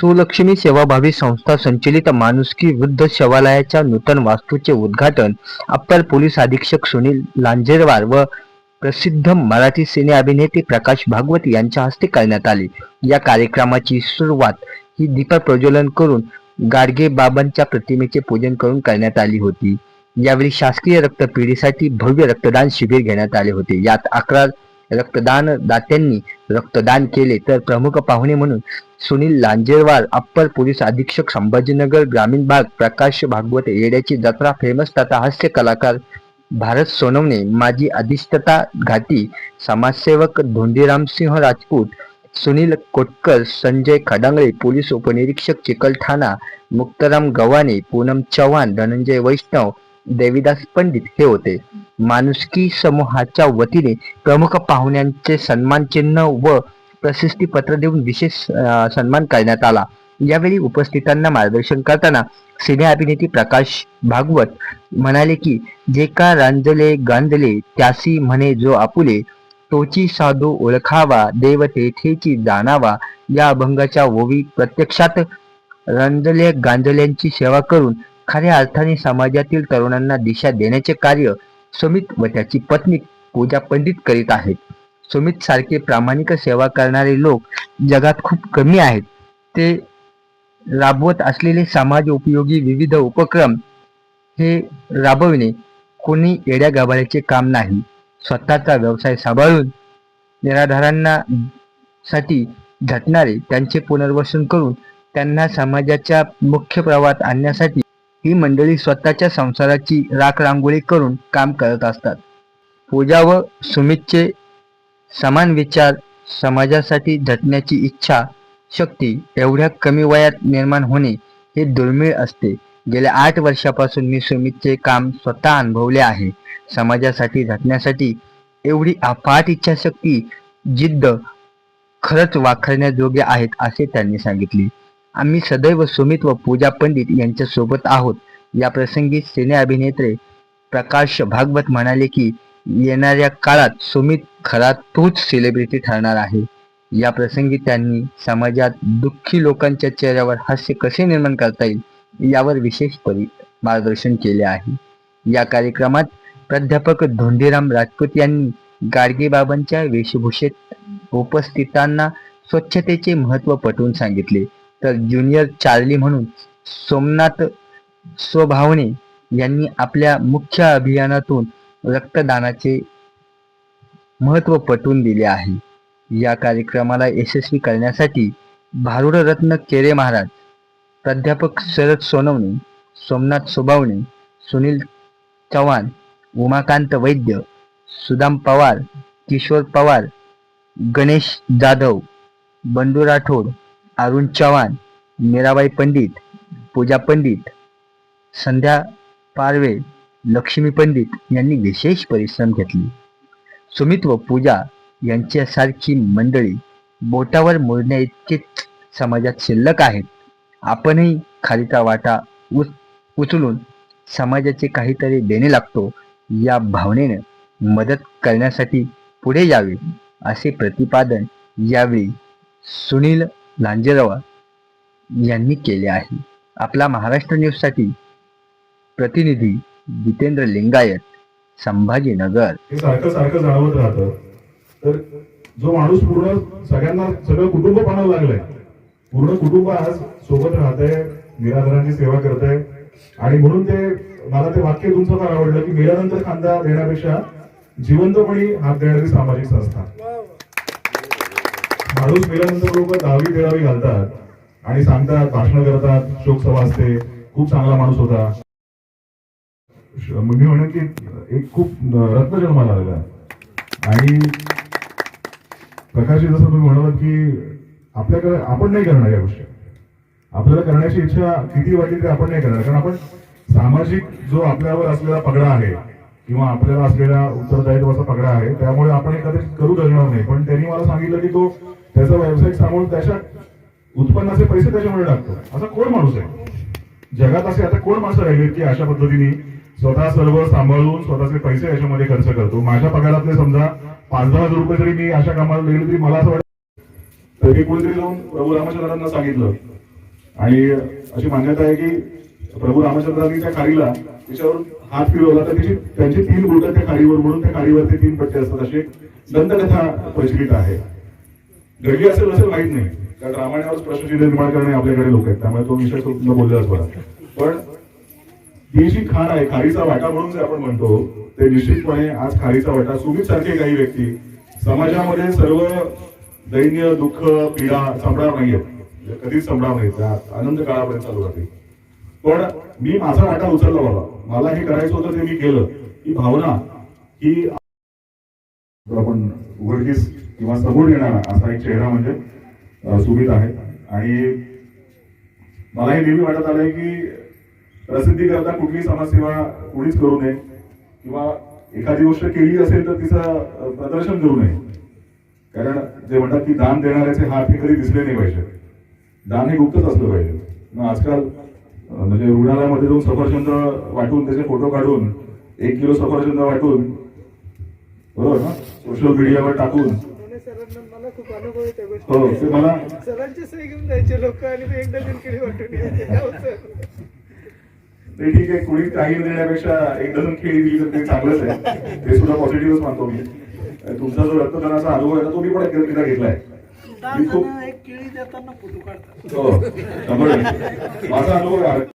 सुलक्ष्मी सेवाभावी संस्था संचलित माणुसकी वृद्ध शवालयाच्या नूतन वास्तूचे उद्घाटन अप्पर पोलीस अधीक्षक सुनील लांजेरवार व प्रसिद्ध मराठी सिने अभिनेते प्रकाश भागवत यांच्या हस्ते करण्यात आले. या कार्यक्रमाची सुरुवात ही दीप प्रज्वलन करून गाडगे बाबांच्या प्रतिमेचे पूजन करून करण्यात आली होती. यावेळी शासकीय रक्तपेढीसाठी भव्य रक्तदान शिबिर घेण्यात आले होते. यात अकरा रक्तदान दात्यांनी रक्तदान केले. तर प्रमुख पाहुणे म्हणून सुनील लांजेवार अप्पर पोलीस अधीक्षक संभाजीनगर ग्रामीण भाग प्रकाश भागवत येड्याची जत्रा फेमस तथा हास्य कलाकार भारत सोनवणे माजी अधिष्ठता घाटी समाजसेवक धोंडीराम सिंह राजपूत सुनील कोटकर संजय खडांगळे पोलीस उपनिरीक्षक चिकलठाणा मुक्ताराम गव्हाणे पूनम चव्हाण धनंजय वैष्णव देविदास पंडित हे होते. माणुसकी समूहाच्या वतीने प्रमुख पाहुण्यांचे सन्मान चिन्ह व प्रशस्ती पत्र देऊन विशेष सन्मान करण्यात आला. यावेळी उपस्थितांना मार्गदर्शन करताना सिने अभिनेते प्रकाश भागवत म्हणाले की जे का रांजले गांजले त्यासी म्हणे जो आपुले तोची साधू ओळखावा देव तेथेची जाणावा या अभंगाच्या ओवी प्रत्यक्षात रंजले गांजल्यांची सेवा करून खऱ्या अर्थाने समाजातील तरुणांना दिशा देण्याचे कार्य सुमित व त्याची पत्नी पूजा पंडित करीत आहेत. सुमित सारखे प्रामाणिक सेवा करणारे लोक जगात खूप कमी आहेत. ते राबवत असलेले समाज उपयोगी विविध उपक्रम हे राबविणे कोणी येड्या गाभाऱ्याचे काम नाही. स्वतःचा व्यवसाय सांभाळून निराधारांना साठी झटणारे त्यांचे पुनर्वसन करून त्यांना समाजाच्या मुख्य प्रवाहात आणण्यासाठी ही मंडळी स्वतःच्या संसाराची राख रांगोळी करून काम करत असतात. पूजा व सुमितचे समान विचार समाजासाठी झटण्याची इच्छा शक्ती एवढ्या कमी वयात निर्माण होणे हे दुर्मिळ असते. गेल्या आठ वर्षापासून मी सुमितचे काम स्वतः अनुभवले आहे. समाजासाठी झटण्यासाठी एवढी अफाट इच्छाशक्ती जिद्द खरंच वाखरण्याजोग्य आहेत असे त्यांनी सांगितले. आम्ही सदैव सुमित व पूजा पंडित यांच्या सोबत आहोत. या प्रसंगी सिने अभिनेते प्रकाश भागवत म्हणाले की येणाऱ्या काळात सुमित खरा तोच सेलिब्रिटी ठरणार आहे. या प्रसंगी त्यांनी समाजात दुःखी लोकांच्या चेहऱ्यावर हास्य कसे निर्माण करता येईल यावर विशेष परि मार्गदर्शन केले आहे. या कार्यक्रमात प्राध्यापक धोंडीराम राजपूत यांनी गाडगेबाबांच्या वेशभूषेत उपस्थितांना स्वच्छतेचे महत्त्व पटवून सांगितले. तर ज्युनियर चार्ली म्हणून सोमनाथ स्वभावने यांनी आपल्या मुख्य अभियानातून रक्तदानाचे महत्त्व पटवून दिले आहे. या कार्यक्रमाला यशस्वी करण्यासाठी भारुडरत्न केरे महाराज प्राध्यापक शरद सोनवणे सोमनाथ सुबावणे सुनील चव्हाण उमाकांत वैद्य सुदाम पवार किशोर पवार गणेश जाधव बंडू राठोड अरुण चव्हाण मीराबाई पंडित पूजा पंडित संध्या पारवे लक्ष्मी पंडित यांनी विशेष परिश्रम घेतले. सुमित व पूजा यांच्यासारखी मंडळी बोटावर मोडण्या इतकेच समाजात शिल्लक आहेत. आपणही खालीचा वाटा उच उचलून समाजाचे काहीतरी देणे लागतो या भावनेने मदत करण्यासाठी पुढे यावे असे प्रतिपादन यावेळी सुनील लांजेरवा यांनी केले आहे. आपला महाराष्ट्र न्यूजसाठी प्रतिनिधी जितेंद्र लिंगायत संभाजीनगर. हे सारखं सारखं जाणवत राहतं. तर जो माणूस पूर्ण सगळ्यांना सगळं कुटुंब पाहावं लागलंय पूर्ण कुटुंब आज सोबत राहतंय निराधारांची सेवा करतंय. आणि म्हणून ते मला ते वाक्य तुमचं फार आवडलं की मेल्यानंतर खांदा देण्यापेक्षा जिवंतपणी हात देणारी सामाजिक संस्था. माणूस मेल्यानंतर लोक दहावी तेरावी घालतात. आणि सांगतात भाषण करतात शोकसभा असते. खूप चांगला माणूस होता. मी म्हणेन की एक खूप रत्न जन्माला आलेला आणि प्रकाशजी जसं तुम्ही म्हणालात की आपल्याकडे आपण नाही करणार या गोष्टी. आपल्याला करण्याची इच्छा किती वाटली ते आपण नाही करणार. कारण आपण सामाजिक जो आपल्यावर असलेला पगडा आहे किंवा आपल्याला असलेल्या उत्तरदायित्वाचा पगडा आहे. त्यामुळे आपण एखादी करू शकणार नाही. पण त्यांनी मला सांगितलं की तो त्याचा व्यावसायिक सांभाळून त्याच्या उत्पन्नाचे पैसे त्याच्यामुळे टाकतो. असा कोण माणूस आहे? जगात असे आता कोण माणसं राहिलेत की अशा पद्धतीने स्वतः सर्व सांभाळून स्वतःचे पैसे याच्यामध्ये खर्च करतो? माझ्या पगारातले समजा पाच दहा हजार रुपये जरी मी अशा कामाला दिले तरी मला असं वाटतं तरी कोणीतरी जाऊन प्रभू रामचंद्रांना सांगितलं. आणि अशी मान्यता आहे की प्रभू रामचंद्रांनी त्या कारीला त्याच्यावर हात फिरवला तर त्याची त्यांची तीन बोटं त्या खाडीवर म्हणून त्या खाडीवरती तीन पट्टे असतात अशी एक दंतकथा प्रचलित आहे. घडली असेल असं माहीत नाही. कारण रामायणावर प्रश्नचिन्ह निर्माण करणे आपल्याकडे लोक आहेत. त्यामुळे तो विषय सुद्धा बोललाच बरा. पण ही जी खाण आहे खारीचा वाटा म्हणून जे आपण म्हणतो ते निश्चितपणे आज खारीचा वाटा सुमित सारखे काही व्यक्ती समाजामध्ये सर्व दैन्य दुःख पीडा संपणार नाहीयेत. कधीच संपणार नाहीत त्या आनंद काळापर्यंत चालू राहतील. पण मी माझा वाटा उचलला बाबा. मला हे करायचं होतं ते मी केलं. ही भावना ही आपण उघडकीस किंवा समोर येणारा असा एक चेहरा म्हणजे सुमित आहे. आणि मला हे नेहमी वाटत आलंय की प्रसिद्धी करता कुठली समाजसेवा कोणीच करू नये किंवा एखादी गोष्ट केली असेल तर तिचं प्रदर्शन करू नये. कारण जे म्हणतात की दान देणाऱ्याचे हात हे कधी दिसले नाही पाहिजे. दान हे गुप्तच असलं पाहिजे. मग आजकाल म्हणजे रुग्णालयामध्ये जाऊन सफरचंद वाटून त्याचे फोटो काढून एक किलो सफरचंद वाटून बरोबर ना? सोशल मीडियावर टाकून. हो ते मला ते केळी ठीक आहे कुणी काही देण्यापेक्षा एक डझन खेळी दिली तर ते चांगलंच आहे. ते सुद्धा पॉझिटिव्हच मानतो मी. तुमचा जो रक्तदानाचा अनुभव आहे तो मी पण एकदा घेतलाय. मी खूप एक केळी देताना फोटो काढतात हो. माझा अनुभव आहे